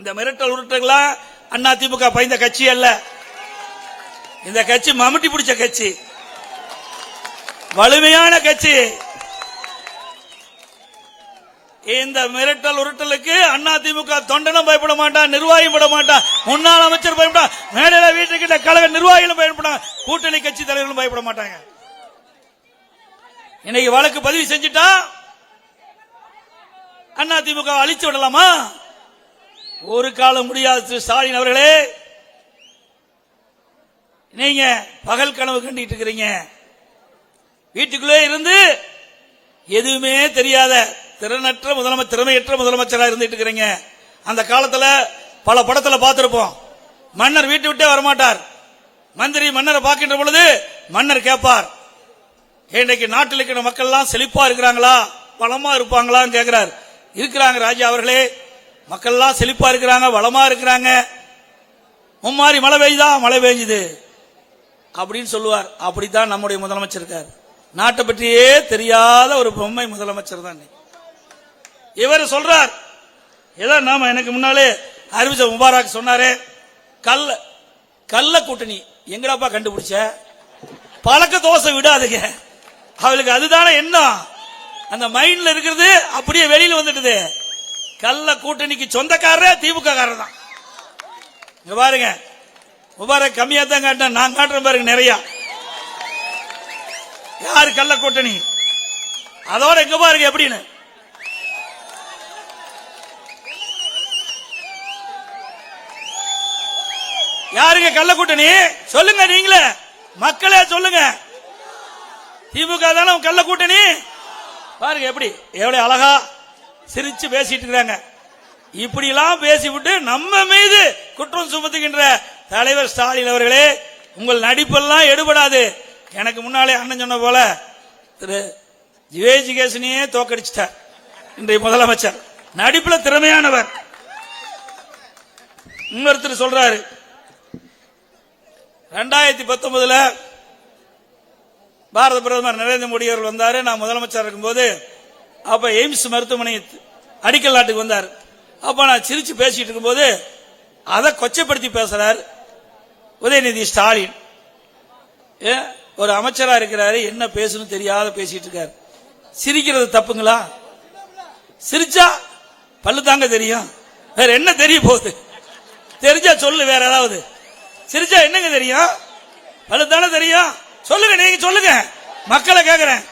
இந்த மிரட்டல் உருட்டுகளா அண்ணா திமுக பயந்த கட்சி அல்ல. இந்த கட்சி மம்முட்டி பிடிச்ச கட்சி. வலிமையான கட்சி. இந்த மிரட்டல் உருட்டலுக்கு அண்ணா திமுக தொண்டனும் பயப்பட மாட்டான் நிர்வாகியும் பட மாட்டான். முன்னாள் அமைச்சர் பயப்படா மேடையில வீட்டுக்கிட்ட கழக நிர்வாகிகளும் பயப்பட கூட்டணி கட்சி தலைவர்களும் பயப்பட மாட்டாங்க. இன்னைக்கு வழக்கு பதிவு செஞ்சுட்டா அண்ணா திமுக அழிச்சு விடலாமா? ஒரு காலம் முடியாது திரு ஸ்டாலின் அவர்களே. நீங்க பகல் கனவு கண்டிட்டு இருக்கிறீங்க. வீட்டுக்குள்ளே இருந்து எதுவுமே தெரியாத திறனற்ற முதலமைச்சர் திறமையற்ற முதலமைச்சரா இருந்துட்டு இருக்கிறீங்க. அந்த காலத்துல பல படத்துல பார்த்திருப்போம். மன்னர் வீட்டு விட்டே வரமாட்டார். மந்திரி மன்னரை பார்க்கின்ற பொழுது மன்னர் கேட்பார் இன்றைக்கு நாட்டில் இருக்கிற மக்கள் எல்லாம் செழிப்பா இருக்கிறாங்களா? பலமா இருப்பாங்களான்னு கேட்கிறார். இருக்கிறாங்க ராஜா அவர்களே. மக்கள் எல்லாம் செழிப்பா இருக்கிறாங்க வளமா இருக்கிறாங்க. மும்மாரி மழை பெய்யுதா? மழை பெய்யுது அப்படின்னு சொல்லுவார். அப்படித்தான் நம்முடைய முதலமைச்சர் இருக்கார். நாட்டை பற்றியே தெரியாத ஒரு பொம்மை முதலமைச்சர் தான் இவர் சொல்றார். ஏதோ நாம எனக்கு முன்னாலே அறிவிச்ச முபாராக் சொன்னாரே கல்ல கல்ல கூட்டணி. எங்கடாப்பா கண்டுபிடிச்ச? பழக்க தோசை விடாதுங்க. அவளுக்கு அதுதானே என்ன அந்த மைண்ட்ல இருக்கிறது அப்படியே வெளியில வந்துட்டுது. கள்ள கூட்டணிக்கு சொந்தக்காரரே திமுககாரர் தான் இங்க பாருங்க. முபாரக் கம்மியா தான் காட்டினேன் நான் காட்டுறேன் பாருங்க நிறைய. யாரு கள்ள கூட்டணி? அதோட எங்க பாருங்க எப்படின்னு. யாருங்க கள்ள கூட்டணி? சொல்லுங்க நீங்களே. மக்களே சொல்லுங்க. திமுக தானே கள்ள கூட்டணி? பாருங்க எப்படி. எவ்வளவு அழகா சிரிச்சு பேசிட்டு இருக்காங்க இப்படி எல்லாம் பேசிவிட்டு நம்ம மீது குற்றம் சுமத்துகின்ற தலைவர் ஸ்டாலின் அவர்களே உங்கள் நடிப்பெல்லாம் எடுபடாது. எனக்கு முன்னாலே அண்ணன் சொன்ன போல திரு. ஜிவேஜிகேசனையே தோக்கடிச்சிட்டார். இன்றைய முதலமைச்சர். நடிப்புல திறமையானவர். இன்னொருத்தர் சொல்றாரு ரெண்டாயிரத்தி பத்தொன்பதுல பாரத பிரதமர் நரேந்திர மோடி அவர்கள் வந்தாரு. நான் முதலமைச்சர் இருக்கும்போது அப்ப எய்ம்ஸ் மருத்துவமனை அடிக்கல் நாட்டுக்கு வந்தார். அப்ப நான் சிரிச்சு பேசிட்டு இருக்கும்போது அதை கொச்சப்படுத்தி பேசுறார் உதயநிதி ஸ்டாலின். ஏ, ஒரு அமைச்சரா இருக்கிறாரு என்ன பேசணும் தெரியாத பேசிட்டு இருக்காரு. சிரிக்கிறது தப்புங்களா? சிரிச்சா பல்லு தாங்க தெரியும். வேற என்ன தெரிய போகுது? தெரிஞ்சா சொல்லு வேற ஏதாவது. சிரிச்சா என்னங்க தெரியும்? பல்லு தானே தெரியும்? சொல்லுங்க நீங்க சொல்லுங்க. மக்களை கேக்குறேன்.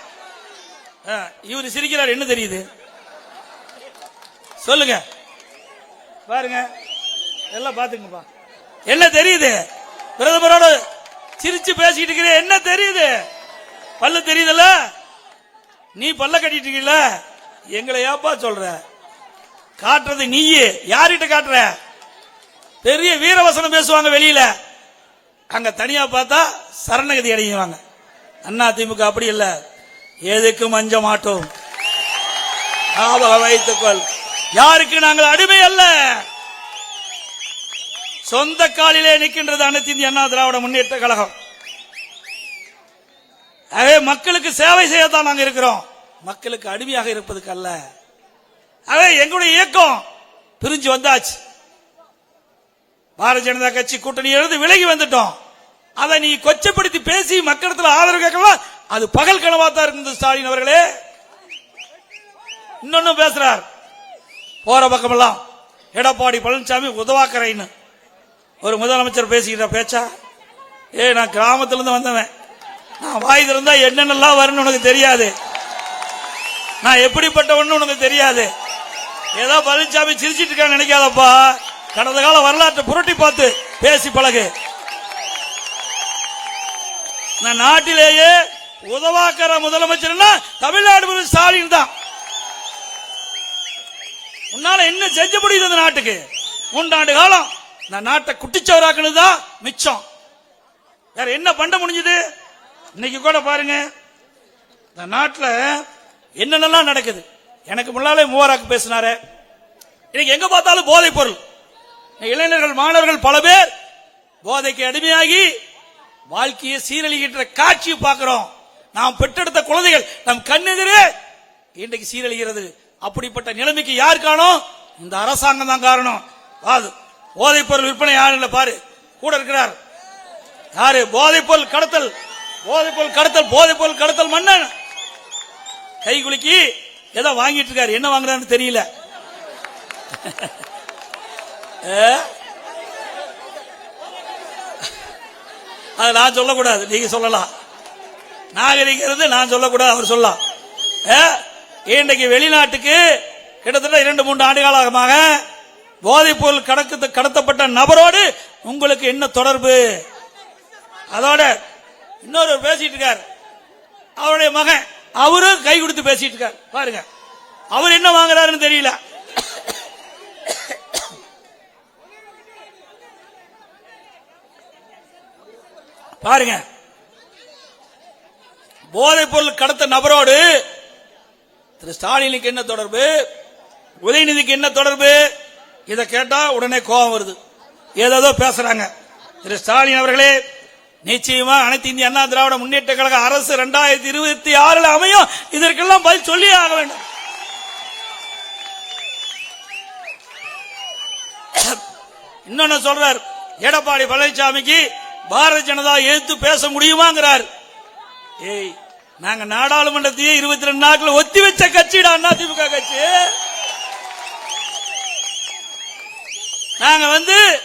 இவர் சிரிக்கிறார் என்ன தெரியுது? சொல்லுங்க. பாருங்க. எல்லாம் பாத்துங்கப்பா என்ன தெரியுது? பிரதமரோட சிரிச்சு பேசிட்டு இருக்கிற என்ன தெரியுது? பல்லு தெரியுதுல்ல? நீ பல்ல கட்டிட்டு இருக்கீல்ல? எங்களை ஏப்பா சொல்ற? காட்டுறது நீயே. யார்கிட்ட காட்டுற? பெரிய வீரவசனம் பேசுவாங்க வெளியில. அங்க தனியா பார்த்தா சரணகதி அடையுவாங்க. அண்ணா திமுக அப்படி இல்லை. எதுக்கும் அஞ்ச மாட்டோம்? ஞாபகம் வைத்துக்கொள். யாருக்கு நாங்கள் அடிமை அல்ல? சொந்த காலிலே நிற்கின்றது அனைத்து இந்திய அண்ணா திராவிட முன்னேற்ற கழகம். ஆகவே மக்களுக்கு சேவை செய்யத்தான் நாங்க இருக்கிறோம். மக்களுக்கு அடிமையாக இருப்பதுக்கு அல்ல. ஆகவே எங்களுடைய இயக்கம் பிரிஞ்சு வந்தாச்சு. பாரதிய ஜனதா கட்சி கூட்டணி எழுந்து விலகி வந்துட்டோம். அதை நீ கொச்சப்படுத்தி பேசி மக்களிடத்தில் ஆதரவு கேட்கலாம் அது பகல் கனவா தான் இருந்தது ஸ்டாலின் அவர்களே. இன்னொன்னு பேசுறார். போற பக்கமெல்லாம் எடப்பாடி பழனிசாமி உதவாக்கரைன்னு. ஒரு முதலமைச்சர் பேசுகிற பேச்சா? ஏ நான் கிராமத்திலிருந்து வந்தவன். நான் வாய் திறந்தா என்னென்னலாம் வரும்னு உனக்கு தெரியாது. நான் எப்படிப்பட்டவன்னு உனக்கு தெரியாது. ஏதோ பழனிசாமி சிரிச்சிட்டு இருக்கான்னு நினைக்காதப்பா. கடந்த கால வரலாற்றை புரட்டி பார்த்து பேசி பழகு. நான் நாட்டிலேயே உதவாக்கிற முதலமைச்சர்னா தமிழ்நாடு ஸ்டாலின் தான். உன்னால என்ன செஞ்ச முடியுது இந்த நாட்டுக்கு? மூன்றாண்டு காலம் இந்த நாட்டை குட்டிச்சவராக்குனது தான் மிச்சம். வேற என்ன பண்ண முடிஞ்சது? இன்னைக்கு கூட பாருங்க. இந்த நாட்டில் என்னென்னலாம் நடக்குது? எனக்கு முன்னாலே மூவராக்கு பேசினாரு. இன்னைக்கு எங்க பார்த்தாலும் போதைப் பொருள். இளைஞர்கள் மாணவர்கள் பல பேர் போதைக்கு அடிமையாகி வாழ்க்கையை சீரழிகின்ற காட்சியை பார்க்கிறோம். நாம் பெற்றெடுத்த குழந்தைகள் நம் கண்ணெதிரே இன்றைக்கு சீரழிகிறது. அப்படிப்பட்ட நிலைமைக்கு யார் காணும்? இந்த அரசாங்கம் தான் காரணம். வாது போதைப் பொருள் விற்பனை யாரு இல்லை பாரு. கூட இருக்கிறார். யாரு? போதைப் பொருள் கடத்தல். போதைப் பொருள் கடத்தல் போதைப் பொருள் கடத்தல் மன்னன். கை குலுக்கி ஏதோ வாங்கிட்டு இருக்காரு. என்ன வாங்குறான்னு தெரியல. அதை அது நான் சொல்லக்கூடாது. நீங்க சொல்லலாம். நாகரிகிறது நான் சொல்லக்கூடாது அவர் சொல்லலாம். இன்றைக்கு வெளிநாட்டுக்கு கிட்டத்தட்ட இரண்டு மூன்று ஆண்டு காலமாக போதைப் பொருள் கடக்க கடத்தப்பட்ட நபரோடு உங்களுக்கு என்ன தொடர்பு? அதோட இன்னொரு பேசிட்டு இருக்கார் அவருடைய மகன் அவரு கை கொடுத்து பேசிட்டு இருக்கார் பாருங்க. அவர் என்ன வாங்குறாருன்னு தெரியல. பாருங்க. போதைப் பொருள் கடத்த நபரோடு திரு ஸ்டாலினுக்கு என்ன தொடர்பு? உதயநிதிக்கு என்ன தொடர்பு? இதை கேட்டா உடனே கோபம் வருது. ஏதேதோ பேசுறாங்க. திரு ஸ்டாலின் அவர்களே நிச்சயமா அனைத்து இந்திய அண்ணா திராவிட முன்னேற்ற கழக அரசு இரண்டாயிரத்தி இருபத்தி ஆறுல அமையும். இதற்கெல்லாம் பதில் சொல்லியே ஆக வேண்டும். இன்னொன்னு சொல்றார். எடப்பாடி பழனிசாமிக்கு பாரதிய ஜனதா எதிர்த்து பேச முடியுமாங்கிறார். ஏய் நாங்க நாடாளுமன்றத்தையே இருபத்தி ரெண்டு நாட்கள் ஒத்தி வச்ச கட்சிடா அண்ணா திமுக கட்சி? நாங்க வந்து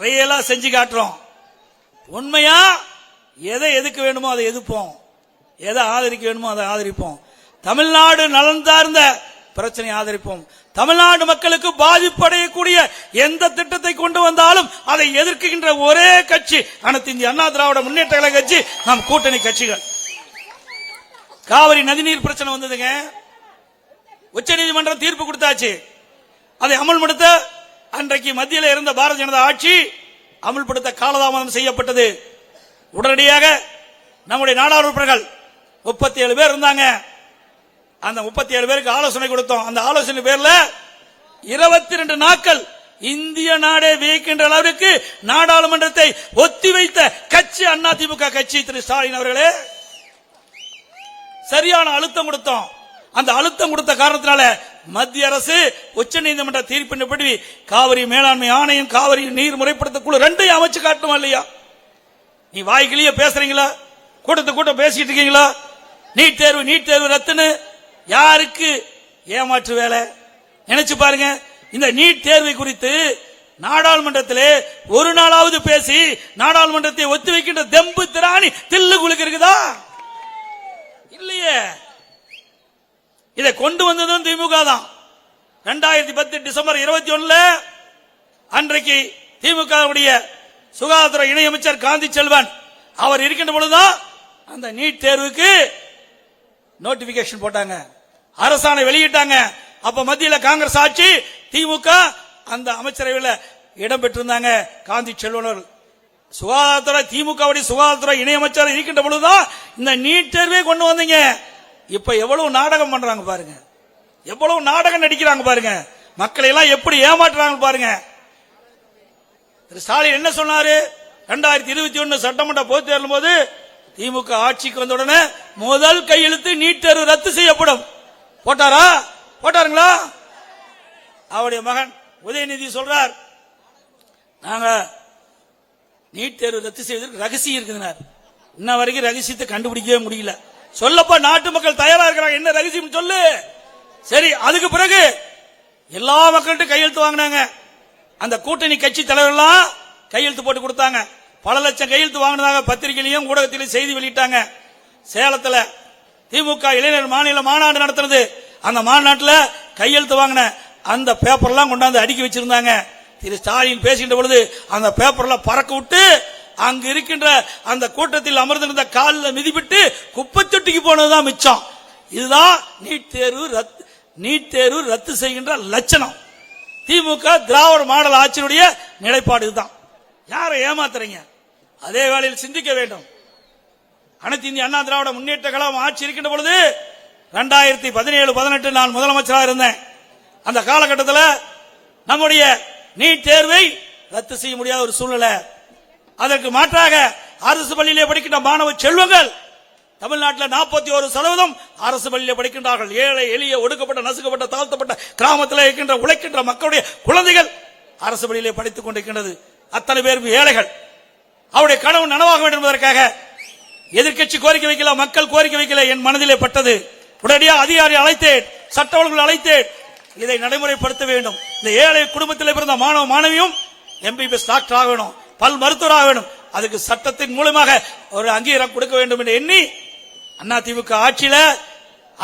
ரியலா செஞ்சு காட்டுறோம். உண்மையா? எதை எதுக்கு வேணுமோ அதை எதிர்ப்போம். எதை ஆதரிக்க வேணுமோ அதை ஆதரிப்போம். தமிழ்நாடு நலன் சார்ந்த பிரச்சனை ஆதரிப்போம். தமிழ்நாடு மக்களுக்கு பாதிப்படையக்கூடிய எந்த திட்டத்தை கொண்டு வந்தாலும் அதை எதிர்க்கின்ற ஒரே கட்சி அனைத்து இந்திய அண்ணா திராவிட முன்னேற்ற கழக கட்சி நம் கூட்டணி கட்சிகள். காவிரி நதிநீர் பிரச்சனை வந்ததுங்க. உச்ச நீதிமன்றம் தீர்ப்பு கொடுத்தாச்சு. அதை அமல்படுத்த அன்றைக்கு மத்தியில் இருந்த பாரதிய ஜனதா ஆட்சி அமல்படுத்த காலதாமதம் செய்யப்பட்டது. உடனடியாக நம்முடைய நாடாளுமன்றங்கள் முப்பத்தி ஏழு பேர் இருந்தாங்க. அந்த முப்பத்தி ஏழு பேருக்கு ஆலோசனை கொடுத்தோம். அந்த ஆலோசனை பேர்ல இருபத்தி ரெண்டு நாட்கள் இந்திய நாடே வியக்கின்ற அளவிற்கு நாடாளுமன்றத்தை ஒத்திவைத்த கட்சி அண்ணா திமுக கட்சி திரு ஸ்டாலின் அவர்களே சரியான அழுத்தம் கொடுத்தோம். அந்த அழுத்தம் கொடுத்த காரணத்தினால மத்திய அரசு உச்சநீதிமன்ற தீர்ப்பின்படி காவிரி மேலாண்மை ஆணையம் காவிரி நீர் முறைப்படுத்த குழு ரெண்டையும் அமைச்சு காட்டணுமா இல்லையா? நீ வாய்க்கிலேயே பேசுறீங்களா? கூட்டத்து கூட்டம் பேசிட்டு இருக்கீங்களா? நீட் தேர்வு நீட் தேர்வு ரத்துன்னு யாருக்கு ஏமாற்று வேலை? நினைச்சு பாருங்க. இந்த நீட் தேர்வை குறித்து நாடாளுமன்றத்திலே ஒரு நாளாவது பேசி நாடாளுமன்றத்தை ஒத்தி வைக்கின்ற தெம்பு திராணி தில்லு குலுக்கு இருக்குதா இல்லையே. இதை கொண்டு வந்ததும் திமுக தான். ரெண்டாயிரத்தி பத்து டிசம்பர் இருபத்தி ஒண்ணுல அன்றைக்கு திமுகவுடைய சுகாதாரத்துறை இணையமைச்சர் காந்தி செல்வன் அவர் இருக்கின்ற பொழுதுதான் அந்த நீட் தேர்வுக்கு நோட்டிபிகேஷன் போட்டாங்க. அரசாணை வெளியிட்டாங்க. அப்ப மத்தியில காங்கிரஸ் ஆட்சி திமுக அந்த அமைச்சரவையில் இடம் பெற்றிருந்தாங்க. காந்தி செல்வனர் சுகாதாரத்துறை திமுகவுடைய சுகாதாரத்துறை இணையமைச்சர் இருக்கின்ற பொழுதுதான் இந்த நீட் தேர்வே கொண்டு வந்தீங்க. இப்ப எவ்வளவு நாடகம் பண்றாங்க பாருங்க. எவ்வளவு நாடகம் நடிக்கிறாங்க பாருங்க. மக்களை எல்லாம் எப்படி ஏமாற்றுறாங்க பாருங்க. திரு ஸ்டாலின் என்ன சொன்னாரு? ரெண்டாயிரத்தி இருபத்தி ஒன்னு சட்டமன்ற பொதுத் தேர்தல் போது திமுக ஆட்சிக்கு வந்த உடனே முதல் கையெழுத்து நீட் தேர்வு ரத்து செய்யப்படும். போட்டாரா? போட்டாருங்களா? அவருடைய மகன் உதயநிதி சொல்றார் நாங்க நீட் தேர்வு ரத்து செய்வதற்கு ரகசியம் இருக்குதுனார் இன்ன வரைக்கும் ரகசியத்தை கண்டுபிடிக்கவே முடியல. சொல்லப்பா நாட்டு மக்கள் தயாரா இருக்கிறாங்க. என்ன ரகசியம் சொல்லு? சரி அதுக்கு பிறகு எல்லா மக்கள்கிட்ட கையெழுத்து வாங்கினாங்க. அந்த கூட்டணி கட்சி தலைவர்கள்லாம் கையெழுத்து போட்டு கொடுத்தாங்க. பல லட்சம் கையெழுத்து வாங்கினதாக பத்திரிகையிலையும் ஊடகத்திலையும் செய்தி வெளியிட்டாங்க. சேலத்துல திமுக இளைஞர் மாநில மாநாடு நடத்துறது அந்த மாநாட்டில் கையெழுத்து வாங்கின அந்த பேப்பர்லாம் கொண்டாந்து அடுக்கி வச்சிருந்தாங்க. திரு ஸ்டாலின் பேசுகின்ற பொழுது அந்த பேப்பர்லாம் பறக்க விட்டு அங்கு இருக்கின்ற அந்த கூட்டத்தில் அமர்ந்திருந்த காலில் மிதிப்பிட்டு குப்பை தொட்டிக்கு போனதுதான் மிச்சம். இதுதான் நீட் தேர்வு ரத்து நீட் தேர்வு ரத்து செய்கின்ற லட்சணம். திமுக திராவிட மாடல் ஆட்சியினுடைய நிலைப்பாடு இதுதான். யாரை ஏமாத்துறீங்க? அதே வேளையில் சிந்திக்க வேண்டும். அனைத்து இந்திய அண்ணா திராவிட முன்னேற்ற கழகம் ஆட்சி இருக்கின்ற பொழுது ரெண்டாயிரத்தி பதினேழு பதினெட்டு நான் முதலமைச்சராக இருந்தேன். அந்த காலகட்டத்தில் நம்முடைய நீட் தேர்வை ரத்து செய்ய முடியாத ஒரு சூழ்நிலை. அதற்கு மாற்றாக அரசு பள்ளியிலே படிக்கின்ற மாணவ செல்வங்கள் தமிழ்நாட்டில் நாற்பத்தி ஒரு சதவீதம் அரசு பள்ளியிலே படிக்கின்றார்கள். ஏழை எளிய ஒடுக்கப்பட்ட நசுக்கப்பட்ட தாழ்த்தப்பட்ட கிராமத்தில் இருக்கின்ற உழைக்கின்ற மக்களுடைய குழந்தைகள் அரசு பள்ளியிலே படித்துக் கொண்டிருக்கின்றது. அத்தனை பேரும் ஏழைகள். அவருடைய கனவு நனவாக வேண்டும் என்பதற்காக எதிர்க்கட்சி கோரிக்கை வைக்கல மக்கள் கோரிக்கை வைக்கல என் மனதிலே பட்டது. உடனடியாக அதிகாரி அழைத்தேன். சட்ட ஒழுங்குகள் அழைத்தேன். இதை நடைமுறைப்படுத்த வேண்டும். இந்த ஏழை குடும்பத்தில் பிறந்த மாணவ மாணவியும் எம்பிபிஎஸ் டாக்டர் ஆகணும். பல் மருத்துவர் ஆக அதுக்கு சட்டத்தின் மூலமாக ஒரு அங்கீகாரம் கொடுக்க வேண்டும் என்று எண்ணி அண்ணா திமுக ஆட்சியில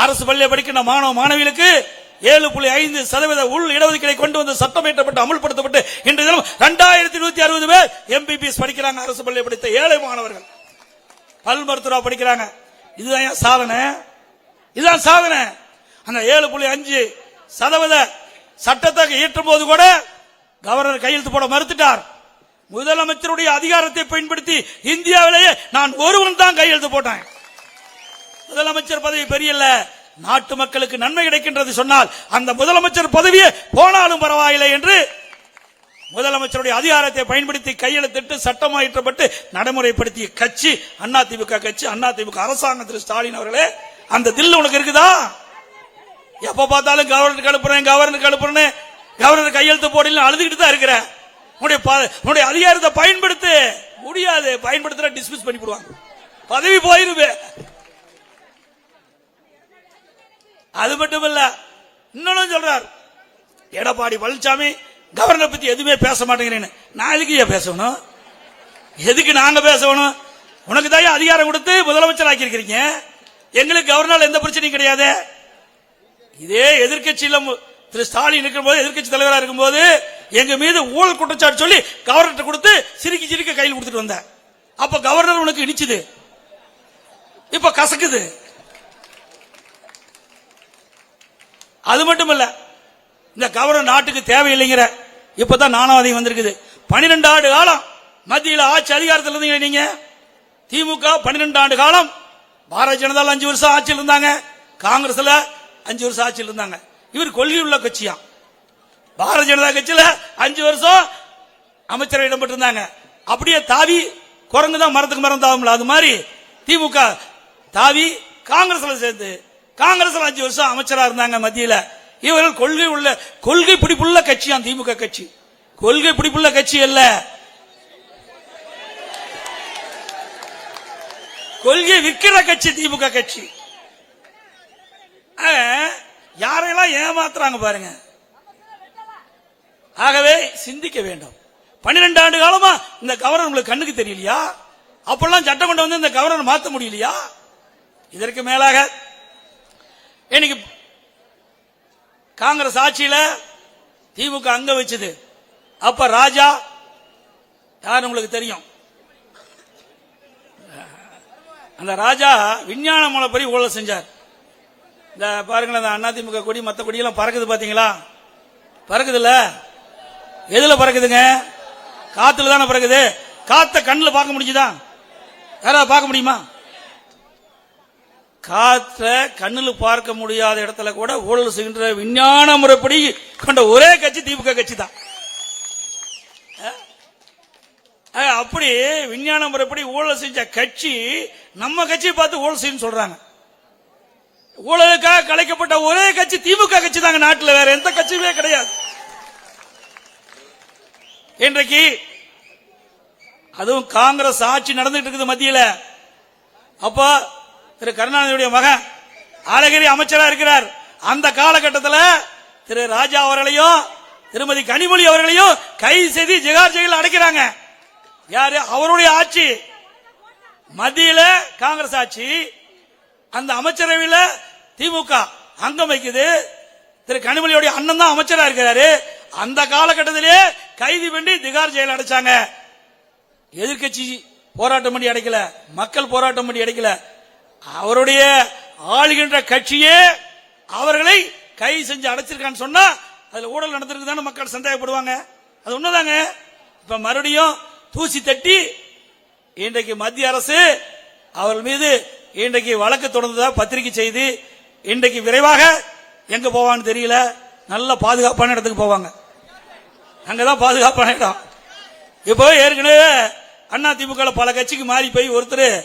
அரசு பள்ளியில் படிக்கின்ற மாணவ மாணவிகளுக்கு ஏழு புள்ளி ஐந்து சதவீத உள் இடஒதுக்கீடை கொண்டு வந்து சட்டம் இயற்றப்பட்டு அமல்படுத்தப்பட்டு இன்று தினம் இரண்டாயிரத்தி நூத்தி அறுபது பேர் எம்பிபிஎஸ் படிக்கிறாங்க அரசு பள்ளியில் படித்த ஏழை மாணவர்கள். பல் மருத்துவ படிக்கிறாங்க. இதுதான் என் சாதனை? இதுதான் சாதனை. அந்த ஏழு புள்ளி அஞ்சு சதவீத சட்டத்தை இயற்றும் போது கூட கவர்னர் கையெழுத்து போட மறுத்துட்டார். முதலமைச்சருடைய அதிகாரத்தை பயன்படுத்தி இந்தியாவிலேயே நான் ஒருவன் தான் கையெழுத்து போட்டேன். முதலமைச்சர் பதவி பெரிய நாட்டு மக்களுக்கு நன்மை கிடைக்கின்றது சொன்னால் அந்த முதலமைச்சர் பதவியே போனாலும் பரவாயில்லை என்று முதலமைச்சருடைய அதிகாரத்தை பயன்படுத்தி கையெழுத்திட்டு சட்டமாயிற்றப்பட்டு நடைமுறைப்படுத்திய கட்சி அண்ணா திமுக கட்சி அண்ணா திமுக அரசாங்கம் திரு ஸ்டாலின் அவர்களே அந்த தில்லு உனக்கு இருக்குதா? எப்ப பார்த்தாலும் கவர்னருக்கு அனுப்புறேன் கவர்னருக்கு அனுப்புறேன் கவர்னர் கையெழுத்து போடல அழுதுகிட்டு தான் இருக்கிற உன்னுடைய உன்னுடைய அதிகாரத்தை பயன்படுத்து. முடியாது. பயன்படுத்துற டிஸ்மிஸ் பண்ணிவிடுவாங்க. பதவி போயிருவே. அது மட்டும் இல்ல இன்னொன்னு சொல்றார். எடப்பாடி பழனிசாமி கவர்னர் பத்தி எதுவுமே பேச மாட்டேங்கிறேன்னு. நான் எதுக்கு ஏன் பேசணும்? எதுக்கு நாங்க பேசணும்? உனக்கு தான் அதிகாரம் கொடுத்து முதலமைச்சர் ஆக்கியிருக்கிறீங்க. எங்களுக்கு கவர்னர் எந்த பிரச்சனையும் கிடையாது. இதே எதிர்க்கட்சியில திரு ஸ்டாலின் இருக்கும்போது எதிர்க்கட்சி இருக்கும் இருக்கும்போது எங்க மீது ஊழல் குற்றச்சாட்டு சொல்லி கவர்னர் கொடுத்து சிரிக்கி சிரிக்க கையில் கொடுத்துட்டு வந்தேன். அப்ப கவர்னர் உனக்கு இடிச்சுது. இப்ப கசக்குது. அது மட்டும் இல்லை இந்த கவர்னர் நாட்டுக்கு தேவையில்லைங்கிற. இப்பதான் நானாவதி வந்திருக்குது. பனிரெண்டு ஆண்டு காலம் மத்தியில் ஆட்சி அதிகாரத்தில் இருந்தீங்க நீங்க? திமுக பன்னிரெண்டு ஆண்டு காலம் பாரதிய ஜனதா அஞ்சு வருஷம் ஆட்சியில் இருந்தாங்க. காங்கிரஸ்ல அஞ்சு வருஷம் ஆட்சியில் இருந்தாங்க. இவர் கொள்கை உள்ள கட்சியா? பாரதிய ஜனதா கட்சியில அஞ்சு வருஷம் அமைச்சர் இடம்பெற்றிருந்தாங்க. அப்படியே தாவி குரங்கு தான் மரத்துக்கு மரம் தாவும்ல. அது மாதிரி திமுக தாவி காங்கிரஸ்ல சேர்ந்து காங்கிரஸ்ல அஞ்சு வருஷம் அமைச்சரா இருந்தாங்க மத்தியில. இவர்கள் கொள்கை உள்ள கொள்கை பிடிப்புள்ள கட்சியாம் திமுக கட்சி. கொள்கை பிடிப்புள்ள கட்சி அல்ல. கொள்கை விற்கிற கட்சி திமுக கட்சி. யாரையெல்லாம் ஏமாத்துறாங்க பாருங்க. ஆகவே சிந்திக்க வேண்டும். பன்னிரெண்டு ஆண்டு காலமா இந்த கவர்னர் உங்களுக்கு கண்ணுக்கு தெரியலையா? அப்பெல்லாம் சட்டம் கொண்டு வந்து இந்த கவர்னர் மாத்த முடியலையா? இதற்கு மேலாக இன்னைக்கு காங்கிரஸ் ஆட்சியில திமுக அங்க வச்சது. அப்ப ராஜா யார் உங்களுக்கு தெரியும்? அந்த ராஜா விஞ்ஞான மூலப்படி ஊழல் செஞ்சார். இந்த பாருங்களேன் அந்த அதிமுக கொடி மற்ற கொடியெல்லாம் பறக்குது பாத்தீங்களா? பறக்குதுல்ல? எதுல பறக்குதுங்க? காத்துல தானே பறக்குது. காத்த கண்ணுல பார்க்க முடிஞ்சுதா? யாராவது பார்க்க முடியுமா? காத்த கண்ணுல பார்க்க முடியாத இடத்துல கூட ஊழல் செய்கின்ற விஞ்ஞான முறைப்படி கொண்ட ஒரே கட்சி திமுக கட்சி தான் அப்படி விஞ்ஞான முறைப்படி ஊழல் செஞ்ச கட்சி நம்ம கட்சியை பார்த்து ஊழல் செய்யும் சொல்றாங்க. ஊழலுக்காக கலைக்கப்பட்ட ஒரே கட்சி திமுக கட்சி தாங்க நாட்டில் வேற எந்த கட்சியுமே கிடையாது. இன்றைக்கு அதுவும் காங்கிரஸ் ஆட்சி நடந்துட்டு இருக்குது மத்தியில. அப்போ திரு கருணாநிதியுடைய மகன் அழகிரி அமைச்சரா இருக்கிறார். அந்த காலகட்டத்தில் திரு ராஜா அவர்களையும் திருமதி கனிமொழி அவர்களையும் கைது செய்து ஜிகார் ஜெயில அடைக்கிறாங்க. யாரு? அவருடைய ஆட்சி. மத்தியில காங்கிரஸ் ஆட்சி. அந்த அமைச்சரவையில் திமுக அங்கம் வைக்குது. திரு கனிமொழியுடைய அண்ணன் தான் அமைச்சரா இருக்கிறாரு. அந்த காலகட்டத்திலே கைது பண்ணி திகார் ஜெயில அடைச்சாங்க. எதிர்க்கட்சி போராட்டம் பண்ணி அடைக்கல. மக்கள் போராட்டம் பண்ணி அடைக்கல. அவருடைய ஆளுகின்ற கட்சியே அவர்களை கை செஞ்சு அடைச்சிருக்கான்னு சொன்னா அதுல ஊழல் நடந்திருக்கு மக்கள் சந்தேகப்படுவாங்க. அது உண்மைதாங்க. இப்ப மறுபடியும் தூசி தட்டி இன்றைக்கு மத்திய அரசு அவர்கள் மீது இன்றைக்கு வழக்கு தொடர்ந்ததா பத்திரிகை செய்து இன்றைக்கு விரைவாக எங்க போவான்னு தெரியல. நல்ல பாதுகாப்பான இடத்துக்கு போவாங்க. அங்கதான் பாதுகாப்பான இடம். இப்போ ஏற்கனவே அண்ணா திமுக பல கட்சிக்கு மாறி போய் ஒருத்தர்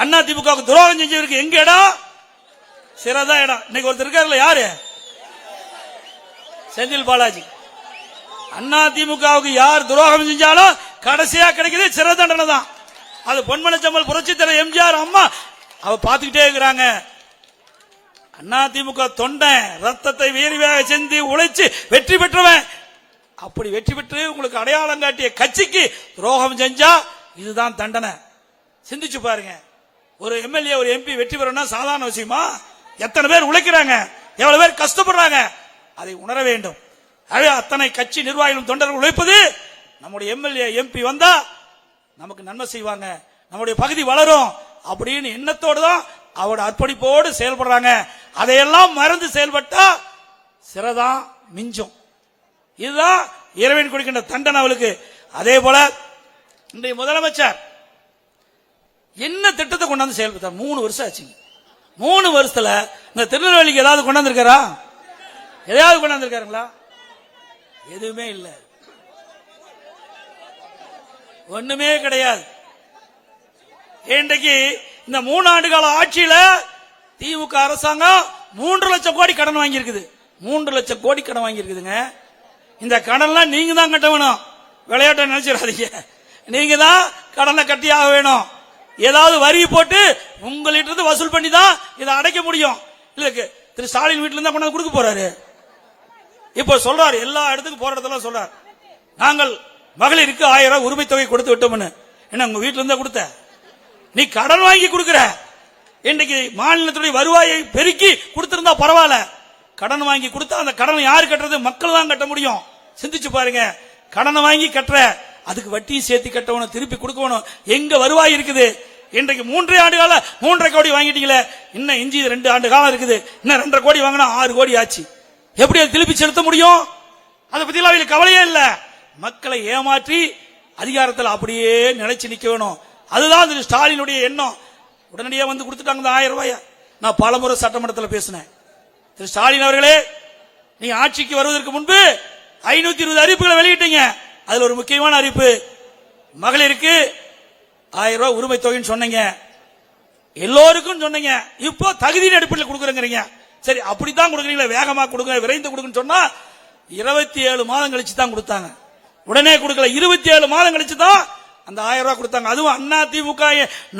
அண்ணா திமுக துரோகம் செஞ்சவருக்கு எங்க இடம்? சிறதா இடம். இன்னைக்கு ஒருத்தர் இருக்காருல்ல யாரு? செந்தில் பாலாஜி. அண்ணா திமுகவுக்கு யார் துரோகம் செஞ்சாலும் கடைசியா கிடைக்கிறது சிறை தண்டனை தான். அது பொன்மனச்சம்மல் புரட்சி தலைவர் எம்ஜிஆர் அம்மா அவ பாத்துக்கிட்டே இருக்கிறாங்க. அண்ணா திமுக தொண்டன் ரத்தத்தை வீரியாக செஞ்சு உழைச்சு வெற்றி பெற்றவன். அப்படி வெற்றி பெற்று உங்களுக்கு அடையாளம் காட்டிய கட்சிக்கு துரோகம் செஞ்சா இதுதான் தண்டனை. சிந்திச்சு பாருங்க. ஒரு எம்எல்ஏ ஒரு எம்பி வெற்றி பெறணும்னா சாதாரண விஷயமா? எத்தனை பேர் உழைக்கிறாங்க? எவ்வளவு பேர் கஷ்டப்படுறாங்க? அதை உணர வேண்டும். ஆகவே அத்தனை கட்சி நிர்வாகிகளும் தொண்டர்கள் உழைப்பது நம்முடைய எம்எல்ஏ எம்பி வந்தா நமக்கு நன்மை செய்வாங்க. நம்முடைய பகுதி வளரும் அப்படின்னு எண்ணத்தோடு தான் அவரோட அர்ப்பணிப்போடு செயல்படுறாங்க. அதையெல்லாம் மறந்து செயல்பட்டா சிறதான் மிஞ்சும். இதுதான் இறைவன் கொடுக்கின்ற தண்டனை அவளுக்கு. அதே போல இன்றைய முதலமைச்சர் என்ன திட்டத்தை கொண்டாந்து செயல்படுத்தார் மூணு வருஷம் ஆச்சுங்க மூணு வருஷத்துல இந்த திருநெல்வேலிக்கு ஏதாவது கொண்டாந்துருக்காரா? எதையாவது கொண்டாந்துருக்காருங்களா? எதுவுமே இல்லை. ஒண்ணுமே கிடையாது. இன்றைக்கு இந்த மூணு ஆண்டு கால ஆட்சியில திமுக அரசாங்கம் மூன்று லட்சம் கோடி கடன் வாங்கியிருக்குது. மூன்று லட்சம் கோடி கடன் வாங்கியிருக்குதுங்க. இந்த கடன்லாம் நீங்க தான் கட்ட வேணும். விளையாட்டை நினைச்சிடாதீங்க. நீங்க தான் கடனை கட்டியாக வேணும். ஏதாவது வரி போட்டு உங்கள்கிட்ட இருந்து வசூல் பண்ணி தான் இதை அடைக்க முடியும். இல்ல திரு ஸ்டாலின் வீட்டுல இருந்தா கொண்டாந்து கொடுக்க போறாரு. இப்போ சொல்றாரு எல்லா இடத்துக்கும் போற இடத்துல சொல்றார். நாங்கள் மகளிருக்கு ஆயிரம் ரூபாய் உரிமை தொகை கொடுத்து விட்டோம்னு. என்ன உங்க வீட்டுல இருந்தா கொடுத்த? நீ கடன் வாங்கி கொடுக்கற. இன்னைக்கு மாநிலத்துடைய வருவாயை பெருக்கி கொடுத்திருந்தா பரவாயில்ல. கடன் வாங்கி கொடுத்தா அந்த கடனை யாரு கட்டுறது? மக்கள் தான் கட்ட முடியும். சிந்திச்சு பாருங்க. கடனை வாங்கி கட்டுற. அதுக்கு வட்டியும் சேர்த்து கட்டணும் திருப்பி கொடுக்கணும் எங்க வருவாய் இருக்குது? இன்றைக்கு மூன்றரை ஆண்டு கால மூன்றரை கோடி வாங்கிட்டீங்களே இன்னும் இஞ்சி ரெண்டு ஆண்டு காலம் இருக்குது. இன்னும் ரெண்டரை கோடி வாங்கினா ஆறு கோடி ஆச்சு. எப்படி அதை திருப்பி செலுத்த முடியும்? அதை பத்தி எல்லாம் கவலையே இல்லை. மக்களை ஏமாற்றி அதிகாரத்தில் அப்படியே நிலைச்சு நிக்க வேணும். அதுதான் ஸ்டாலினுடைய எண்ணம். உடனடியாக வந்து கொடுத்துட்டாங்க இந்த ஆயிரம் ரூபாய. நான் பலமுறை சட்டமன்றத்தில் பேசினேன். திரு ஸ்டாலின் அவர்களே நீங்க ஆட்சிக்கு வருவதற்கு முன்பு ஐநூத்தி இருபது அறிவிப்புகளை வெளியிட்டீங்க. அதுல ஒரு முக்கியமான அறிவிப்பு. மகளிருக்கு ஆயிரம் ரூபாய் உரிமை தொகைன்னு சொன்னீங்க. எல்லோருக்கும் சொன்னீங்க. இப்போ தகுதியின் அடிப்படையில் கொடுக்குறேங்கிறீங்க. சரி அப்படித்தான் கொடுக்குறீங்களா வேகமா கொடுங்க விரைந்து கொடுக்குன்னு சொன்னா இருபத்தி ஏழு மாதம் கழிச்சு தான் கொடுத்தாங்க. உடனே கொடுக்கல. இருபத்தி ஏழு மாதம் கழிச்சு தான் அந்த ஆயிரம் ரூபாய் கொடுத்தாங்க. அதுவும் அண்ணா திமுக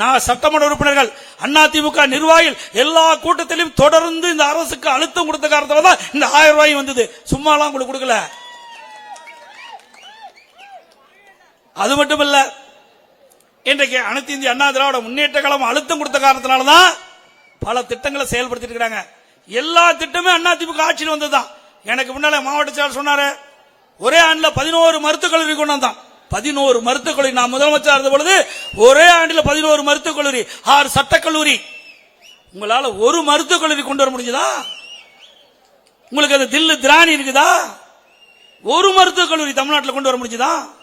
நான் சட்டமன்ற உறுப்பினர்கள் அண்ணா திமுக நிர்வாகிகள் எல்லா கூட்டத்திலும் தொடர்ந்து இந்த அரசுக்கு அழுத்தம் கொடுத்த காரணத்தால தான் இந்த ஆயிரம் ரூபாய் வந்தது. சும்மாலாம் உங்களுக்கு கொடுக்கல. அது மட்டும் இன்றைக்கு அனைத்து இந்திய அண்ணா திராவிட முன்னேற்ற கழகம் அழுத்தம் கொடுத்த காரணத்தினாலதான் பல திட்டங்களை செயல்படுத்திட்டு இருக்கிறாங்க. எல்லா திட்டமே அண்ணா திமுக ஆட்சியில் வந்ததுதான். எனக்கு முன்னால மாவட்ட செயலர் சொன்னாரு ஒரே ஆண்டுல பதினோரு மருத்துவக் கல்லூரி கொண்டு வந்தான் பதினோரு மருத்துவக் கல்லூரி. நான் முதலமைச்சர் இருந்த பொழுது ஒரே ஆண்டில் பதினோரு மருத்துவக் கல்லூரி ஆறு சட்டக் கல்லூரி. உங்களால ஒரு மருத்துவக் கல்லூரி கொண்டு வர முடிஞ்சதா? உங்களுக்கு அது தில்லு திராணி இருக்குதா? ஒரு மருத்துவக் கல்லூரி தமிழ்நாட்டில் கொண்டு வர முடிஞ்சுதான்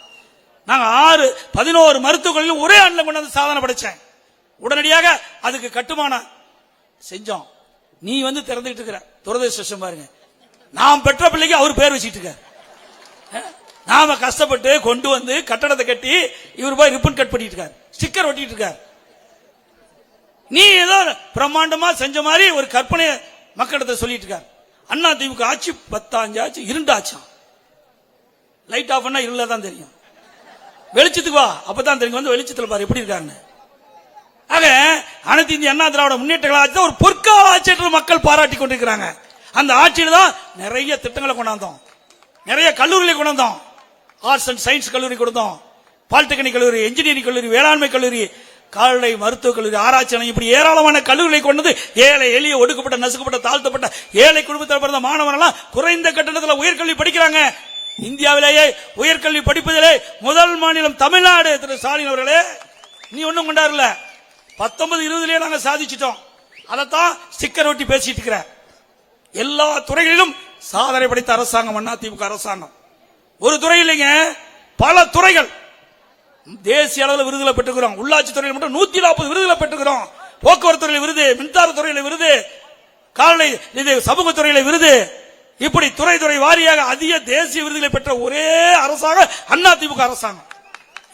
நாங்கள் ஆறு பதினோரு மருத்துவக் ஒரே ஆண்டில் கொண்டு வந்து சாதனை படைச்சேன். உடனடியாக அதுக்கு கட்டுமானம் செஞ்சோம். நீ வந்து திறந்துகிட்டு இருக்கிற. துரதிருஷ்டம் பாருங்க. நாம் பெற்ற பிள்ளைக்கு அவர் பேர் வச்சுட்டு இருக்கார். நாம கஷ்டப்பட்டு கொண்டு வந்து கட்டடத்தை கட்டி இவர் போய் ரிப்பன் கட் பண்ணிட்டு இருக்கார். ஸ்டிக்கர் ஒட்டிட்டு இருக்கார். நீ ஏதோ பிரம்மாண்டமா செஞ்ச மாதிரி ஒரு கற்பனை மக்களிடத்தை சொல்லிட்டு இருக்கார். அண்ணா திமுக ஆச்சு பத்தாஞ்சு ஆச்சு இருண்டாச்சாம் லைட் ஆஃப் பண்ணா இருள தான் தெரியும். வெளிச்சத்துக்கு வா. அப்பதான் தெரியும் வந்து வெளிச்சத்தில் பாரு எப்படி இருக்காங்க ஆக அனைத்து இந்திய அண்ணா திராவிட முன்னேற்ற ஆட்சி ஒரு பொற்கால ஆட்சியற்ற மக்கள் பாராட்டி கொண்டிருக்கிறாங்க. அந்த ஆட்சியில் தான் நிறைய திட்டங்களை கொண்டாந்தோம். நிறைய கல்லூரிகளை கொண்டாந்தோம். ஆர்ட்ஸ் அண்ட் சயின்ஸ் கல்லூரி கொடுத்தோம். பாலிடெக்னிக் கல்லூரி இன்ஜினியரிங் கல்லூரி வேளாண்மை கல்லூரி கால்நடை மருத்துவக் கல்லூரி ஆராய்ச்சி நிலையம் இப்படி ஏராளமான கல்லூரிகளை கொண்டது ஏழை எளிய ஒடுக்கப்பட்ட நசுக்கப்பட்ட தாழ்த்தப்பட்ட ஏழை குடும்பத்தில் பிறந்த மாணவர்கள் குறைந்த கட்டணத்தில் உயர்கல்வி படிக்கிறாங்க. இந்தியாவிலேயே உயர்கல்வி படிப்பதிலே முதல் மாநிலம் தமிழ்நாடு திரு ஸ்டாலின் அவர்களே. நீ ஒண்ணும் கொண்டாடல. பத்தொன்பது இருபதுலயே நாங்க சாதிச்சிட்டோம். அதைத்தான் ஸ்டிக்கர் ஒட்டி பேசிட்டு இருக்கிற. எல்லா துறைகளிலும் சாதனை படைத்த அரசாங்கம் அண்ணா திமுக அரசாங்கம். ஒரு துறை இல்லைங்க பல துறைகள். தேசிய அளவில் விருதுகளை பெற்றுக்கிறோம். உள்ளாட்சி துறையில் மட்டும் நூத்தி நாற்பது விருதுகளை பெற்றுக்கிறோம். போக்குவரத்து துறையில் விருது மின்சார துறையில் விருது கால்நடை இது சமூக துறையில விருது. இப்படி துறை துறை வாரியாக அதிக தேசிய விருதுகளை பெற்ற ஒரே அரசாங்கம் அண்ணா திமுக அரசாங்கம்.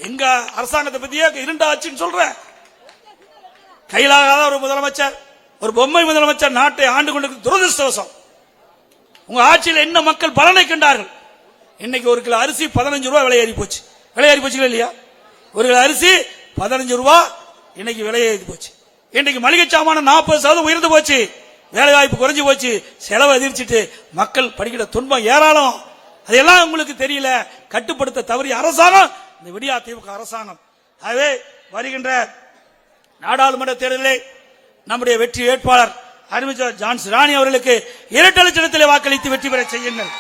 எங்க அரசாங்கத்தை பத்தியே இரண்டு ஆட்சின்னு சொல்றேன் கையிலாகாத ஒரு முதலமைச்சர் ஒரு பொம்மை முதலமைச்சர் நாட்டை ஆண்டு கொண்டு துரதிருஷ்டவசம். உங்க ஆட்சியில் என்ன மக்கள் பலனை கண்டார்கள்? இன்னைக்கு ஒரு கிலோ அரிசி பதினஞ்சு ரூபாய் விலை ஏறி போச்சு. விலை ஏறி போச்சுங்களா இல்லையா? ஒரு கிலோ அரிசி பதினஞ்சு ரூபாய் இன்னைக்கு விலை ஏறி போச்சு. இன்னைக்கு மளிகை சாமான நாற்பது சதவீதம் உயர்ந்து போச்சு. வேலைவாய்ப்பு குறைஞ்சி குறைஞ்சு போச்சு செலவு அதிர்ச்சிட்டு மக்கள் படிக்கிற துன்பம் ஏராளம். அதெல்லாம் உங்களுக்கு தெரியல. கட்டுப்படுத்த தவறிய அரசாங்கம் இந்த விடியா திமுக அரசாங்கம். ஆகவே வருகின்ற நாடாளுமன்ற தேர்தலில் நம்முடைய வெற்றி வேட்பாளர் அறிவிச்சர் ஜான்ஸ் ராணி அவர்களுக்கு இரட்டை லட்சணத்தில் வாக்களித்து வெற்றி பெற செய்யுங்கள்.